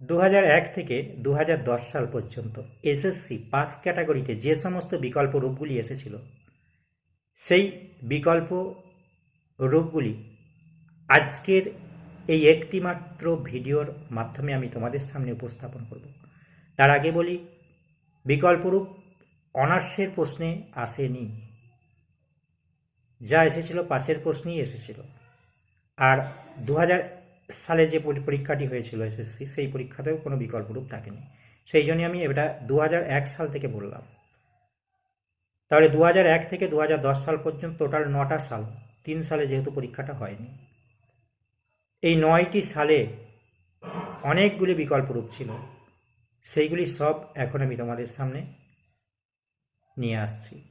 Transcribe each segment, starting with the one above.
দু থেকে দু হাজার দশ সাল পর্যন্ত এসএসসি পাস ক্যাটাগরিতে যে সমস্ত বিকল্প রূপগুলি এসেছিল, সেই বিকল্প রূপগুলি আজকের এই একটিমাত্র ভিডিওর মাধ্যমে আমি তোমাদের সামনে উপস্থাপন করব। তার আগে বলি, বিকল্পরূপ অনার্সের প্রশ্নে আসেনি। যা এসেছিল, পাশের প্রশ্নেই এসেছিল। আর দু হাজার সালে যে পরীক্ষাটি হয়েছিল এসএসসি, সেই পরীক্ষাতেও কোনো বিকল্পরূপ থাকেনি। সেই জন্য আমি এটা দু সাল থেকে বললাম। তাহলে দু থেকে দু হাজার দশ সাল পর্যন্ত টোটাল নটা সাল, তিন সালে যেহেতু পরীক্ষাটা হয়নি। এই নয়টি সালে অনেকগুলি বিকল্পরূপ ছিল। সেইগুলি সব এখন আমি তোমাদের সামনে নিয়ে আসছি।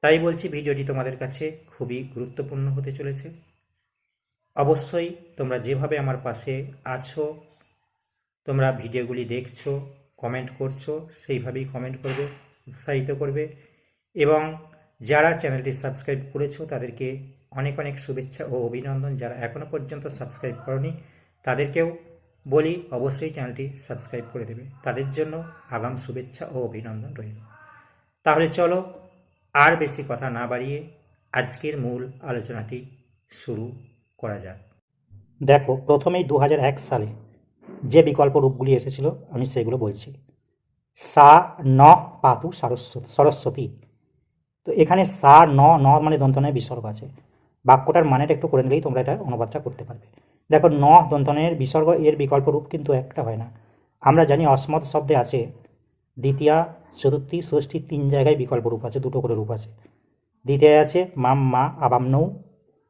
তাই বলছি, ভিডিওটি তোমাদের কাছে খুবই গুরুত্বপূর্ণ হতে চলেছে। অবশ্যই তোমরা যেভাবে আমার পাশে আছো, তোমরা ভিডিওগুলি দেখছ কমেন্ট করছ, সেইভাবেই কমেন্ট করবে, উৎসাহিত করবে। এবং যারা চ্যানেলটি সাবস্ক্রাইব করেছ, তাদেরকে অনেক অনেক শুভেচ্ছা ও অভিনন্দন। যারা এখনও পর্যন্ত সাবস্ক্রাইব করনি, তাদেরকেও বলি, অবশ্যই চ্যানেলটি সাবস্ক্রাইব করে দেবে। তাদের জন্য আগাম শুভেচ্ছা ও অভিনন্দন রইল। তাহলে চলো, আর বেশি কথা না বাড়িয়ে আজকের মূল আলোচনাটি শুরু করা যাক। দেখো, প্রথমেই দু হাজার এক সালে যে বিকল্প রূপগুলি এসেছিল, আমি সেগুলো বলছি। সা, ন, পাতু, সারস্বতী, সরস্বতী। তো এখানে সা, ন ন মানে দন্তনের বিসর্গ আছে। বাক্যটার মানেটা একটু করে নিলেই তোমরা এটা অনুবাদটা করতে পারবে। দেখো, ন দন্তনের বিসর্গ এর বিকল্প রূপ কিন্তু একটা হয় না। আমরা জানি অসমত শব্দে আছে, দ্বিতীয়া, চতুর্থী, ষষ্ঠী তিন জায়গায় বিকল্প রূপ আছে, দুটো করে রূপ আছে। দ্বিতীয় আছে মাম, মা, আবাম, নৌ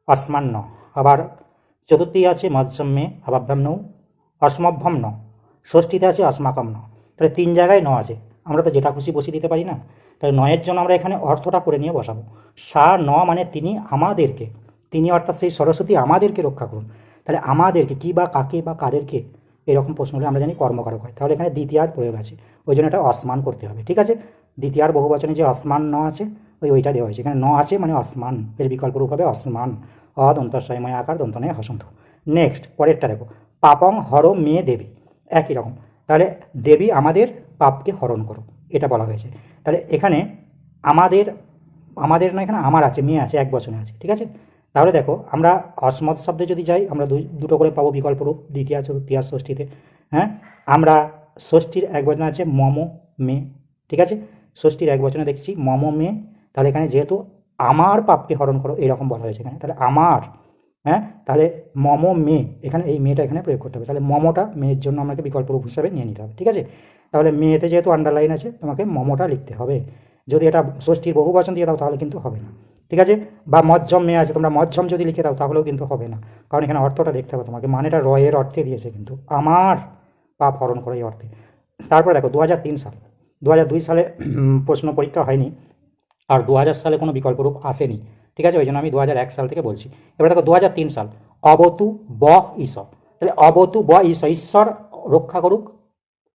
অসমান ন আবার চতুর্থী আছে মৎসম্যে আবাভ্যাম নৌ অসমভ্যম ন ষষ্ঠীতে আছে অস্মাকম ন তাহলে তিন জায়গায় ন আছে। আমরা তো যেটা খুশি বসিয়ে দিতে পারি না। তাহলে নয়ের জন্য আমরা এখানে অর্থটা করে নিয়ে বসাবো। সা, ন মানে তিনি আমাদেরকে। তিনি অর্থাৎ সেই সরস্বতী আমাদেরকে রক্ষা করুন। তাহলে আমাদেরকে কি বা কাকে বা কাদেরকে এরকম প্রশ্ন হলে আমরা জানি কর্মকারক হয়। তাহলে এখানে দ্বিতীয়ার প্রয়োগ আছে। ওই জন্য এটা অসমান করতে হবে। ঠিক আছে? দ্বিতীয়ার বহুবচনে যে অসমান ন আছে, ওই ওইটা দেওয়া হয়েছে। এখানে ন আছে মানে অসমান। এর বিকল্প রূপ হবে অসমান। অ দন্তস্বয়ময় আকার, দন্তনে হসন্ত। নেক্সট পরেরটা দেখো। পাপং হর মেয়ে দেবী। একই রকম। তাহলে দেবী আমাদের পাপকে হরণ করো এটা বলা হয়েছে। তাহলে এখানে আমাদের আমাদের না এখানে আমার আছে মেয়ে আছে, এক বছরে আছে। ঠিক আছে? তাহলে দেখো, আমরা অসমত শব্দে যদি যাই, আমরা দুটো করে পাবো বিকল্প রূপ। দ্বিতীয় চতুর্থীয় ষষ্ঠীতে। হ্যাঁ? আমরা ষষ্ঠীর এক বচনে আছে মম, মে। ঠিক আছে? ষষ্ঠীর এক বচনে দেখছি, মম মে, তাহলে এখানে যেহেতু আমার পাপকে হরণ করো এরকম বলা হয়েছে এখানে, তাহলে আমার হ্যাঁ তাহলে মম মে, এখানে এই মেয়েটা এখানে প্রয়োগ করতে হবে, তাহলে মমটা মেয়ের জন্য আমাকে বিকল্প রূপ হিসাবে নিয়ে নিতে হবে, ঠিক আছে? তাহলে মেয়েতে যেহেতু আন্ডারলাইন আছে, তোমাকে মমটা লিখতে হবে, যদি এটা ষষ্ঠীর বহু বচন দিয়ে দাও তাহলে কিন্তু হবে না, ঠিক আছে? বা মজ্জম মেয়ে আছে, তোমরা মজ্জম যদি লিখে দাও তাহলেও কিন্তু হবে না, কারণ এখানে অর্থটা দেখতে হবে তোমাকে, মানেটা রয়ের অর্থে দিয়েছে কিন্তু, আমার পাপ হরণ করে এই অর্থে, তারপরে দেখো, দু হাজার তিন সাল দু হাজার দুই সালে প্রশ্ন পরীক্ষা হয়নি আর দু হাজার সালে কোনো বিকল্প রূপ আসেনি। ঠিক আছে ওই জন্য আমি দু হাজার এক সাল থেকে বলছি। এবার দেখো দু হাজার তিন সাল। অবতু ব ঈশ তাহলে অবতু ব ঈশ ঈশ্বর রক্ষা করুক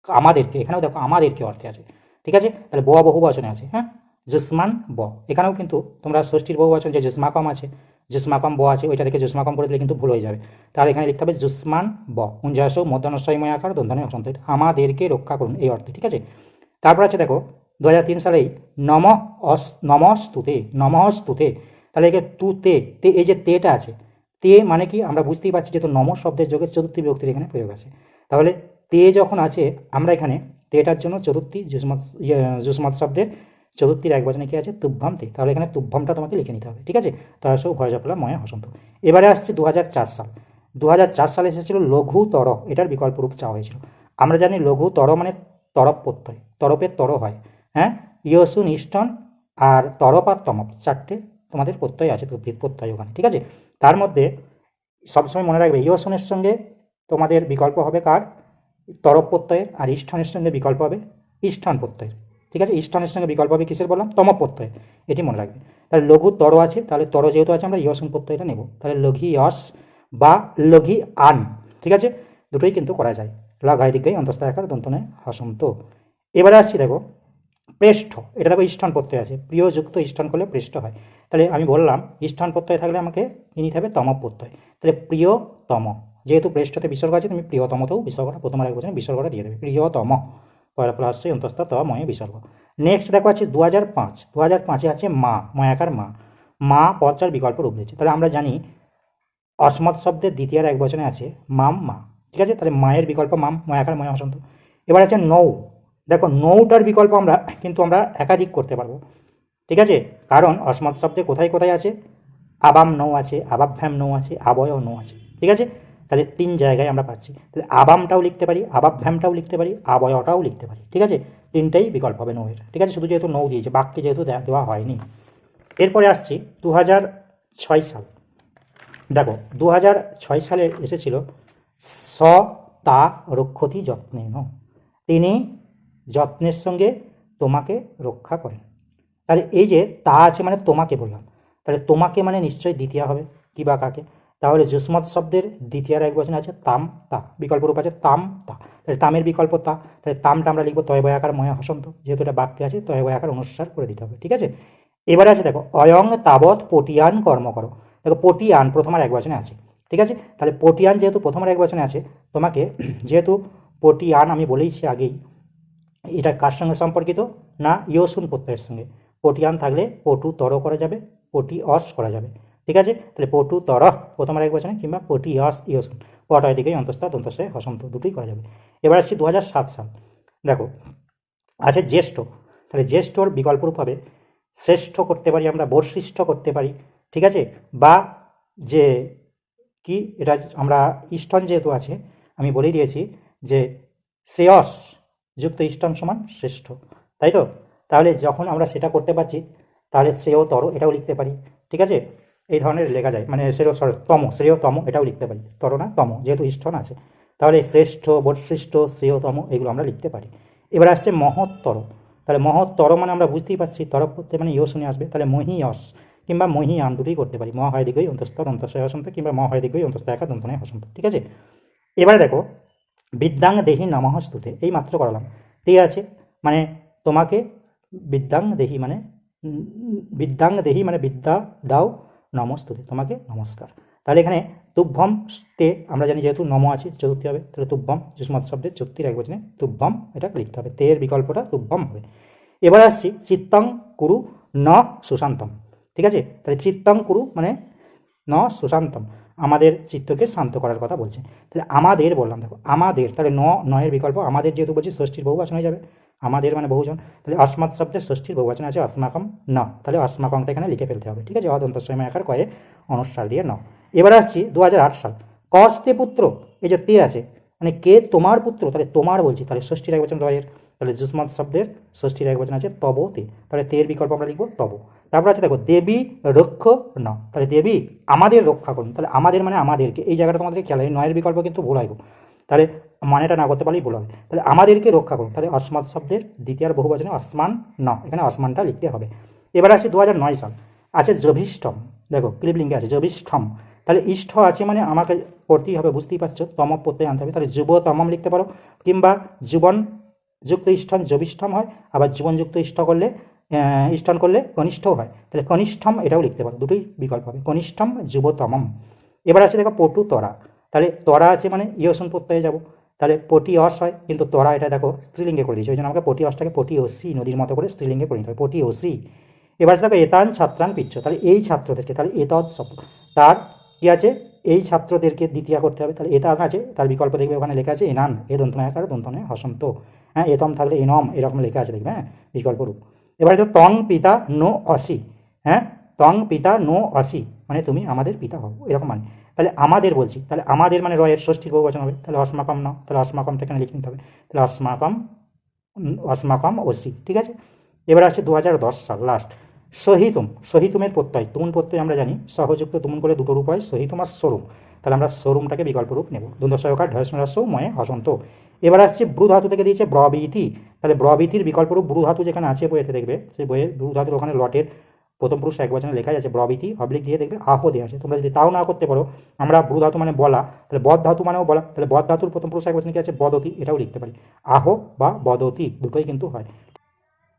আমাদেরকে। এখানেও দেখো, আমাদেরকে অর্থে আছে। ঠিক আছে? তাহলে ব বহু বচনে আছে হ্যাঁ? জুসমান ব। এখানেও কিন্তু তোমরা ষষ্ঠীর বহু বচন যে জুসমাকম আছে জুসমাকম ব আছে, ওইটা থেকে জুসমাকম করে দিলে কিন্তু ভুল হয়ে যাবে। তাহলে এখানে লিখতে হবে জুসমান ব। উঞ্জাস মধ্যাহ্নশয়ময় আকার দন্ধনে আমাদেরকে রক্ষা করুন, এই অর্থে। ঠিক আছে? তারপর আছে দেখো দু হাজার তিন সালেই নম অস নমস্তুতে নমস্তুতে তাহলে একে তুতে তে এই যে তেটা আছে তে মানে কি? আমরা বুঝতেই পারছি যেহেতু নম শব্দের যোগে চতুর্থী বিভক্তির এখানে প্রয়োগ আছে। তাহলে তে যখন আছে আমরা এখানে তেটার জন্য চতুর্থী জুসমত ইয়ে, জুসমত শব্দের চতুর্থীর এক বচনে কি আছে? তুভ্যম তে। তাহলে এখানে তুভ্যমটা তোমাকে লিখে নিতে হবে ঠিক আছে? তার সব ভয়জপলা ময়া হসন্ত। এবারে আসছে দু হাজার চার সাল। দু হাজার চার সালে এসেছিল লঘুতর এটার বিকল্প রূপ চাওয়া হয়েছিল। আমরা জানি লঘুতর মানে তরপ প্রত্যয়, তরপের তর হয়। হ্যাঁ? ইয়সুন ইষ্টন আর তরপ আর তমপ চারটে তোমাদের প্রত্যয় আছে তদ্ভিদ প্রত্যয় ওখানে, ঠিক আছে? তার মধ্যে সবসময় মনে রাখবে, ইয়সনের সঙ্গে তোমাদের বিকল্প হবে কার? তরপ প্রত্যয়ের আর ইষ্ঠনের সঙ্গে বিকল্প হবে ইষ্ঠন প্রত্যয়ের, ঠিক আছে? ইষ্ঠনের সঙ্গে বিকল্প হবে কিসের বললাম? তম প্রত্যয়, এটি মনে রাখবে। তাহলে লঘু তর আছে, তাহলে তর যেহেতু আছে, আমরা ইয়সন প্রত্যয়টা নেব। তাহলে লঘি ইয়স বা লঘি আন, ঠিক আছে? দুটোই কিন্তু করা যায়। লঘাই দিকেই অন্তস্থ আকার দন্তনে হসন্ত এবারে আসছি দেখো, পৃষ্ঠ, এটা দেখো ইষ্টান প্রত্যয় আছে। প্রিয়যুক্ত ইষ্টান করলে পৃষ্ঠ হয়। তাহলে আমি বললাম ইষ্টান প্রত্যয় থাকলে আমাকে কি নিতে হবে? তম প্রত্যয়। তাহলে প্রিয়তম, যেহেতু পৃষ্ঠতে বিসর্গ আছে, তুমি প্রিয়তমতেও বিসর্গটা প্রথম এক বছর বিসর্গটা দিয়ে দেবে। প্রিয়তম পয়লা প্লাস অন্তস্থ ত ময়ে বিসর্গ। নেক্সট দেখো আছে দু হাজার পাঁচ। দু হাজার পাঁচে আছে মা, ময়াকার মা। মা পদটার বিকল্প রূপ দিয়েছে তাহলে আমরা জানি, অসমত শব্দের দ্বিতীয় এক বচনে আছে মাম মা ঠিক আছে? তাহলে মায়ের বিকল্প মাম ময়াকার ময়া হসন্ত এবার আছে নৌ। দেখো, নৌটার বিকল্প আমরা, কিন্তু আমরা একাধিক করতে পারব। ঠিক আছে? কারণ অসমত শব্দে কোথায় কোথায় আছে? আবাম নৌ আছে, আবাভ্যাম নৌ আছে, আবয় নৌ আছে। ঠিক আছে? তাহলে তিন জায়গায় আমরা পাচ্ছি। তাহলে আবামটাও লিখতে পারি, আবাভ্যামটাও লিখতে পারি, আবয়টাও লিখতে পারি। ঠিক আছে? তিনটেই বিকল্প হবে নৌয়ের। ঠিক আছে? শুধু যেহেতু নৌ দিয়েছে, বাক্যে যেহেতু দেওয়া হয়নি। এরপরে আসছি দু হাজার ছয় সাল। দেখো দু হাজার ছয় সালে এসেছিল স তা রক্ষতি যত্নেন। তিনি যত্নের সঙ্গে তোমাকে রক্ষা করেন। তাহলে এই যে তা আছে মানে তোমাকে বললাম, তাহলে তোমাকে মানে নিশ্চয়ই দ্বিতীয় হবে, কি বা কাকে? তাহলে জুসমত শব্দের দ্বিতীয় এক বচন আছে তাম তা বিকল্প রূপ আছে তাম তা তাহলে তামের বিকল্প তা, তাহলে তামটা আমরা লিখব তয় বয়াকার ময় হসন্ত, যেহেতু এটা বাক্যে আছে তয় বয়াকার অনুসার করে দিতে হবে, ঠিক আছে? এবারে আছে দেখো, অয়ং তাবৎ পটিয়ান কর্ম করো। দেখো, পটিয়ান প্রথমার এক বচনে আছে। ঠিক আছে? তাহলে পটিয়ান যেহেতু প্রথমার এক বচনে আছে, তোমাকে যেহেতু পটিয়ান আমি বলেইছি আগেই, এটা কার সঙ্গে সম্পর্কিত? না, ইয়সুন প্রত্যয়ের সঙ্গে। পটিয়ান থাকলে পটু তর করা যাবে পটি অস করা যাবে। ঠিক আছে? তাহলে পটু তর প্রথম আর এক বচনে, কিংবা পটি অস, ইয়সুন। পটয় দিকে অন্তস্থা দন্তস্থায় হসন্ত, দুটোই করা যাবে। এবার আসছি দু সাল। দেখো, আছে জ্যেষ্ঠ। তাহলে জ্যেষ্ঠর বিকল্প রূপ হবে শ্রেষ্ঠ করতে পারি আমরা বর্ষিষ্ঠ করতে পারি, ঠিক আছে? বা যে কি? এটা আমরা ইষ্টন যেহেতু আছে আমি বলেই দিয়েছি যে শ্রেয়স যুক্ত ইষ্টন সমান শ্রেষ্ঠ তাই তো? তাহলে যখন আমরা সেটা করতে পারছি তাহলে শ্রেয়তর এটাও লিখতে পারি ঠিক আছে? এই ধরনের লেখা যায় মানে শ্রেয় সরি, তম শ্রেয়তম এটাও লিখতে পারি তর না তম যেহেতু ইষ্টন আছে। তাহলে শ্রেষ্ঠ বর্ষিষ্ঠ শ্রেয়তম এগুলো আমরা লিখতে পারি। এবার আসছে মহত্তর তাহলে মহত্তর মানে আমরা বুঝতেই পারছি তরফ মানে ইয় শুনে আসবে তাহলে মহিয়স কিংবা মহি আন দুটোই করতে পারি। ম হয় দিকেই অন্তস্থ, দন্তস্বয় হসন্ত, কিংবা ম হয় দিকেই অন্তস্থ একা দন্তনায় হসন্ত। ঠিক আছে? এবারে দেখো, বিদ্যাং দেহি নমঃস্তুতে এই মাত্র করালাম ঠিক আছে? মানে তোমাকে বিদ্যাং দেহি মানে বিদ্যাং দেহি মানে বিদ্যা দাও নমস্তুতে তোমাকে নমস্কার তাহলে এখানে তুভ্যম তে আমরা জানি যেহেতু নম আছে, চতুর্থী হবে, তাহলে তুভ্যম, যুষ্মৎ শব্দের চতুর্থীর এক বচনে তুভ্যম, এটা লিখতে হবে। তের বিকল্পটা তুভ্যম হবে। এবার আসছি, চিত্তং কুরু ন সুশান্তম। ঠিক আছে? তাহলে চিত্তং কুরু মানে ন সুশান্তম। আমাদের চিত্তকে শান্ত করার কথা বলছে। তাহলে আমাদের বললাম, দেখো, আমাদের, তাহলে ন, নয়ের বিকল্প, আমাদের যেহেতু বলছি, ষষ্ঠীর বহুবচন হয়ে যাবে। আমাদের মানে বহুজন তাহলে অস্মাৎ শব্দের ষষ্ঠীর বহুবচন আছে, অস্মাকম ন। তাহলে অস্মাকমটা এখানে লিখে ফেলতে হবে, ঠিক আছে? অদন্ত সময় আকার কয়ে অনুসার দিয়ে ন। এবার আসছি দু হাজার আট সাল। কস্তে পুত্র, এই যে তে আছে মানে কে তোমার পুত্র, তাহলে তোমার বলছি, তাহলে ষষ্ঠীর এক বচন রয়ের। তাহলে জুসমাত শব্দের ষষ্ঠীর এক বচন আছে তব তে। তাহলে তের বিকল্প আমরা লিখব তব। তারপর আছে দেখো, দেবী রক্ষ ন। তাহলে দেবী আমাদের রক্ষা করুন। তাহলে আমাদের মানে আমাদেরকে। এই জায়গাটা তোমাদের খেয়াল হয়, নয়ের বিকল্প কিন্তু ভুল হয় তাহলে মানেটা না করতে পারলেই ভুল হবে। তাহলে আমাদেরকে রক্ষা করুন। তাহলে অসমাত শব্দের দ্বিতীয় বহু বচনে অসমান ন। এখানে অসমানটা লিখতে হবে। এবার আসি দু সাল। আছে জভিষ্ঠম দেখো ক্লিবলিঙ্গে আছে জভিষ্ঠম তাহলে ইষ্ঠ আছে মানে আমাকে করতেই হবে, বুঝতেই পারছ, তম প্রত্যয় আনতে হবে। তাহলে যুব তমম লিখতে পারো। কিংবা জীবন যুক্ত ইষ্টন জবিষ্ঠম হয় আবার জীবনযুক্ত ইষ্ট করলে আহ, ইষ্টন করলে কনিষ্ঠও হয়। তাহলে কনিষ্ঠম এটাও লিখতে পারো দুটোই বিকল্প হবে। কনিষ্ঠম যুবতমম। এবার আছে দেখো পটু তরা। তাহলে তরা আছে মানে ইয়সন প্রত্যয়ে যাব। তাহলে পটি অস হয় কিন্তু তরা এটা দেখো স্ত্রীলিঙ্গে করে দিয়েছে। ওই জন্য আমাকে পটি অসটাকে পটি ওসি নদীর মতো করে স্ত্রীলিঙ্গে করে নিতে পটি ওসি এবার দেখো এতান ছাত্রান পিচ্ছ। তাহলে এই ছাত্রদেরকে তাহলে শব্দ তার কি আছে? এই ছাত্রদেরকে দ্বিতীয় করতে হবে। তাহলে এটা আছে, তার বিকল্প দেখবে ওখানে লেখা আছে, এনান, এ দন্তনায় আকার দন্তনায় হসন্ত। হ্যাঁ এতম থাকলে এনম, এরকম লেখা আছে দেখবে হ্যাঁ বিকল্প রূপ। এবার হচ্ছে তং পিতা নো অসি হ্যাঁ তং পিতা নো অসি মানে তুমি আমাদের পিতা হও, এরকম মানে। তাহলে আমাদের বলছি, তাহলে আমাদের মানে রয়ের ষষ্ঠীর বহুবচন হবে। তাহলে অস্মাকম নাও, তাহলে অস্মাকমটা এখানে লিখে নিতে হবে। তাহলে অস্মাকম অস্মাকম ওসি ঠিক আছে? এবার আসছে দু হাজার দশ সাল লাস্ট সহিতুম, সহিতুমের প্রত্যয় তুমুন প্রত্যয় আমরা জানি, সহযুক্ত তুমুন করে দুটো রূপ হয়, সহিতুম আর সরুম। তাহলে আমরা সরুমটাকে বিকল্প রূপ নেব। দ্বন্দ্ব সহকার ঢয়সনরাস্য ময়ে হসন্ত। এবার আসছে ব্রু ধাতু থেকে দিয়েছে ব্রবীতি। তাহলে ব্রবীতির বিকল্প রূপ ব্রু ধাতু যেখানে আছে বইয়েতে দেখবে সেই বইয়ে ব্রু ধাতুর ওখানে লটের প্রথম পুরুষ এক বচনে লেখা আছে, ব্রবীতি, অবলিক দিয়ে দেখবে আহ দেওয়া আছে। তোমরা যদি তাও না করতে পারো, আমরা ব্রু ধাতু মানে বলা, তাহলে বদ ধাতু মানেও বলা, তাহলে বদ ধাতুর প্রথম পুরুষ এক বচনে কি আছে? বদতি, এটাও লিখতে পারি। আহ বা বদতি, দুটোই কিন্তু হয়।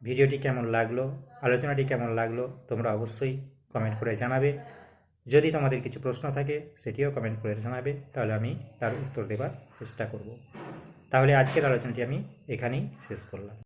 ভিডিওটি কেমন লাগল, আলোচনাটি কেমন লাগল, তোমরা অবশ্যই কমেন্ট করে জানাবে। যদি তোমাদের কিছু প্রশ্ন থাকে, সেটিও কমেন্ট করে জানাবে, তাহলে আমি তার উত্তর দেবার চেষ্টা করব। তাহলে আজকের আলোচনাটি আমি এখানেই শেষ করলাম।